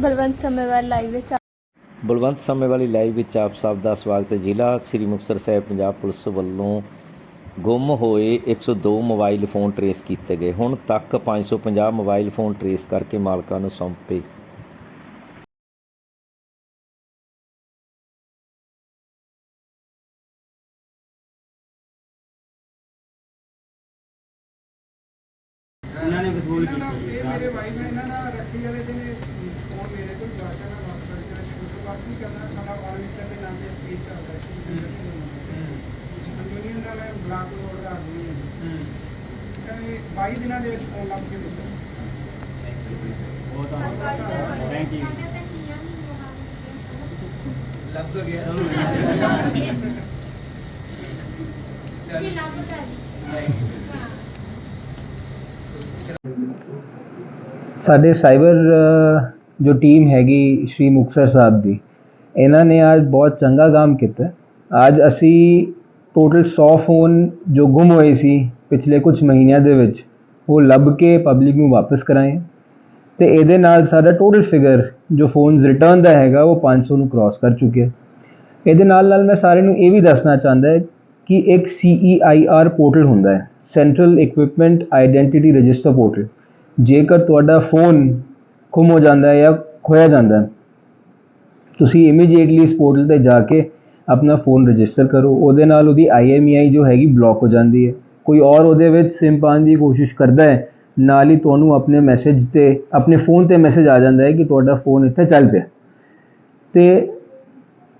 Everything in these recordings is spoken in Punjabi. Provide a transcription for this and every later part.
ਬਲਵੰਤ ਸਮੇਵਾਲ ਲਾਈਵ ਵਿੱਚ ਬਲਵੰਤ ਸਮੇਂ ਵਾਲੀ ਲਾਈਵ ਵਿੱਚ ਆਪ ਸਭ ਦਾ ਸਵਾਗਤ ਹੈ। ਜ਼ਿਲ੍ਹਾ ਸ੍ਰੀ ਮੁਕਤਸਰ ਸਾਹਿਬ ਪੰਜਾਬ ਪੁਲਿਸ ਵੱਲੋਂ ਗੁੰਮ ਹੋਏ 102 ਮੋਬਾਈਲ ਫੋਨ ਟਰੇਸ ਕੀਤੇ ਗਏ। ਹੁਣ ਤੱਕ 550 ਮੋਬਾਈਲ ਫੋਨ ਟਰੇਸ ਕਰਕੇ ਮਾਲਕਾਂ ਨੂੰ ਸੌਂਪੇ। ਉਹਨਾਂ ਨੇ ਵਸੂਲ ਕੀਤੀ। ਇਹ ਮੇਰੇ ਵਾਈਫ ਨੇ ਇਹਨਾਂ ਨਾਲ ਰੱਖੀ ਵਾਲੇ ਦਿਨ ਫੋਨ ਮੇਰੇ ਕੋਲ ਜਾ ਕੇ ਨਾ ਬਾਤ ਕਰਕੇ ਸੋਸ਼ਲ ਵਰਕ ਵੀ ਕਰਨਾ ਸਾਡਾ ਵਾਲਮੀਕੀ ਦੇ ਨਾਮ ਤੇ ਪੇਜ ਚੱਲਦਾ ਹੈ। ਇਸ ਯੂਨੀਅਨ ਦਾ ਮੈਂ ਬਲਾਕ ਰੋਡ ਦਾ ਆਦਮੀ ਹਾਂ। ਕਹਿੰਦੇ 22 ਦਿਨਾਂ ਦੇ ਵਿੱਚ ਫੋਨ ਲੱਭ ਕੇ ਦਿੱਤਾ ਉਹ ਤਾਂ ਥੈਂਕ ਯੂ ਲੱਭ ਤਾਂ ਗਿਆ। ਸਾਡੇ ਸਾਈਬਰ ਜੋ ਟੀਮ ਹੈਗੀ ਸ਼੍ਰੀ ਮੁਕਤਸਰ ਸਾਹਿਬ ਦੀ, ਇਹਨਾਂ ਨੇ ਅੱਜ ਬਹੁਤ ਚੰਗਾ ਕੰਮ ਕੀਤਾ। ਅੱਜ ਅਸੀਂ ਟੋਟਲ 100 ਫੋਨ ਜੋ ਗੁੰਮ ਹੋਏ ਸੀ ਪਿਛਲੇ ਕੁਝ ਮਹੀਨਿਆਂ ਦੇ ਵਿੱਚ, ਉਹ ਲੱਭ ਕੇ ਪਬਲਿਕ ਨੂੰ ਵਾਪਸ ਕਰਾਏ। ਤੇ ਇਹਦੇ ਨਾਲ ਸਾਡਾ ਟੋਟਲ ਫਿਗਰ ਜੋ ਫੋਨਸ ਰਿਟਰਨ ਦਾ ਹੈਗਾ, ਉਹ 500 ਨੂੰ ਕ੍ਰਾਸ ਕਰ ਚੁੱਕਿਆ। ਇਹਦੇ ਨਾਲ ਨਾਲ ਮੈਂ ਸਾਰਿਆਂ ਨੂੰ ਇਹ ਵੀ ਦੱਸਣਾ ਚਾਹੁੰਦਾ ਹੈ ਕਿ ਇੱਕ CEIR ਪੋਰਟਲ ਹੁੰਦਾ ਹੈ central equipment identity register portal ਜੇਕਰ ਤੁਹਾਡਾ ਫੋਨ ਗੁੰਮ ਹੋ ਜਾਂਦਾ ਹੈ ਜਾਂ ਖੋਇਆ ਜਾਂਦਾ ਹੈ। ਤੁਸੀਂ ਇਮੀਡੀਏਟਲੀ ਇਸ ਪੋਰਟਲ ਤੇ ਜਾ ਕੇ ਆਪਣਾ ਫੋਨ ਰਜਿਸਟਰ ਕਰੋ। ਉਹਦੇ ਨਾਲ ਉਹਦੀ IMEI ਜੋ ਹੈਗੀ ਬਲੌਕ ਹੋ ਜਾਂਦੀ ਹੈ। ਕੋਈ ਔਰ ਉਹਦੇ ਵਿੱਚ ਸਿਮ ਪਾਉਣ ਦੀ ਕੋਸ਼ਿਸ਼ ਕਰਦਾ ਹੈ, ਨਾਲ ਹੀ ਤੁਹਾਨੂੰ ਆਪਣੇ ਮੈਸੇਜ ਤੇ, ਆਪਣੇ ਫੋਨ ਤੇ ਮੈਸੇਜ ਆ ਜਾਂਦਾ ਹੈ ਕਿ ਤੁਹਾਡਾ ਫੋਨ ਇੱਥੇ ਚੱਲ ਪਿਆ। ਤੇ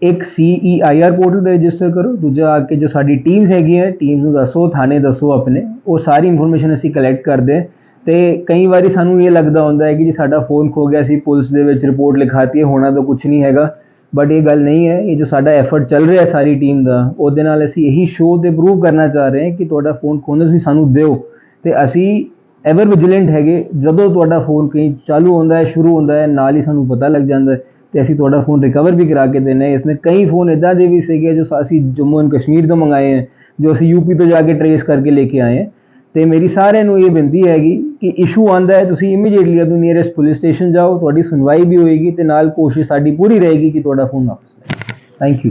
ਇੱਕ CEIR ਪੋਰਟਲ ਤੇ ਰਜਿਸਟਰ ਕਰੋ। ਦੂਜਾ ਆ ਕੇ ਜੋ ਸਾਡੀ ਟੀਮਸ ਹੈਗੀਆਂ ਟੀਮਸ ਨੂੰ ਦੱਸੋ, ਥਾਣੇ ਦੱਸੋ ਆਪਣੇ, ਉਹ ਸਾਰੀ ਇਨਫੋਰਮੇਸ਼ਨ ਅਸੀਂ ਕਲੈਕਟ ਕਰਦੇ ਹਾਂ। ਤੇ ਕਈ ਵਾਰੀ ਸਾਨੂੰ ਇਹ ਲੱਗਦਾ ਹੁੰਦਾ ਹੈ ਕਿ ਜੀ ਸਾਡਾ ਫੋਨ ਖੋ ਗਿਆ ਸੀ, ਪੁਲਿਸ ਦੇ ਵਿੱਚ ਰਿਪੋਰਟ ਲਿਖਾਤੀ ਹੈ, ਹੋਣਾ ਤਾਂ ਕੁਝ ਨਹੀਂ ਹੈਗਾ। ਬਟ ਇਹ ਗੱਲ ਨਹੀਂ ਹੈ, ਇਹ ਜੋ ਸਾਡਾ ਐਫਰਟ ਚੱਲ ਰਿਹਾ ਸਾਰੀ ਟੀਮ ਦਾ, ਉਹਦੇ ਨਾਲ ਅਸੀਂ ਇਹੀ ਸ਼ੋਅ ਤੇ ਪ੍ਰੂਵ ਕਰਨਾ ਚਾਹ ਰਹੇ ਹਾਂ ਕਿ ਤੁਹਾਡਾ ਫੋਨ ਖੋਣਾ ਤੁਸੀਂ ਸਾਨੂੰ ਦਿਓ। ਤੇ ਅਸੀਂ ਐਵਰ ਵਿਜੀਲੈਂਟ ਹੈਗੇ, ਜਦੋਂ ਤੁਹਾਡਾ ਫੋਨ ਕहीं ਚਾਲੂ ਹੁੰਦਾ ਹੈ, ਸ਼ੁਰੂ ਹੁੰਦਾ ਹੈ, ਨਾਲ ਹੀ ਸਾਨੂੰ ਪਤਾ ਲੱਗ ਜਾਂਦਾ ਹੈ ਤੇ ਅਸੀਂ ਤੁਹਾਡਾ ਫੋਨ ਰਿਕਵਰ ਵੀ ਕਰਾ ਕੇ ਦਿੰਦੇ ਹਾਂ। ਇਸਨੇ ਕਈ ਫੋਨ ਇਦਾਂ ਦੇ ਵੀ ਸੀਗੇ ਜੋ ਅਸੀਂ ਜੰਮੂ ਐਂਡ ਕਸ਼ਮੀਰ ਤੋਂ ਮੰਗਾਏ ਹੈ, ਜੋ ਅਸੀਂ ਯੂਪੀ ਤੋਂ ਜਾ ਕੇ ਟਰੇਸ ਕਰਕੇ ਲੈ ਕੇ ਆਏ ਹਾਂ। ਤੇ ਮੇਰੀ ਸਾਰਿਆਂ ਨੂੰ ਇਹ ਬੇਨਤੀ ਹੈਗੀ ਕਿ ਇਸ਼ੂ ਆਂਦਾ ਹੈ, ਤੁਸੀਂ ਇਮੀਡੀਏਟਲੀ ਆਪਣੀ ਨੀਅਰੈਸਟ ਪੁਲਿਸ ਸਟੇਸ਼ਨ ਜਾਓ, ਤੁਹਾਡੀ ਸੁਣਵਾਈ ਵੀ ਹੋਏਗੀ ਤੇ ਨਾਲ ਕੋਸ਼ਿਸ਼ ਸਾਡੀ ਪੂਰੀ ਰਹੇਗੀ ਕਿ ਤੁਹਾਡਾ ਫੋਨ ਵਾਪਸ ਲੈ ਥੈਂਕ ਯੂ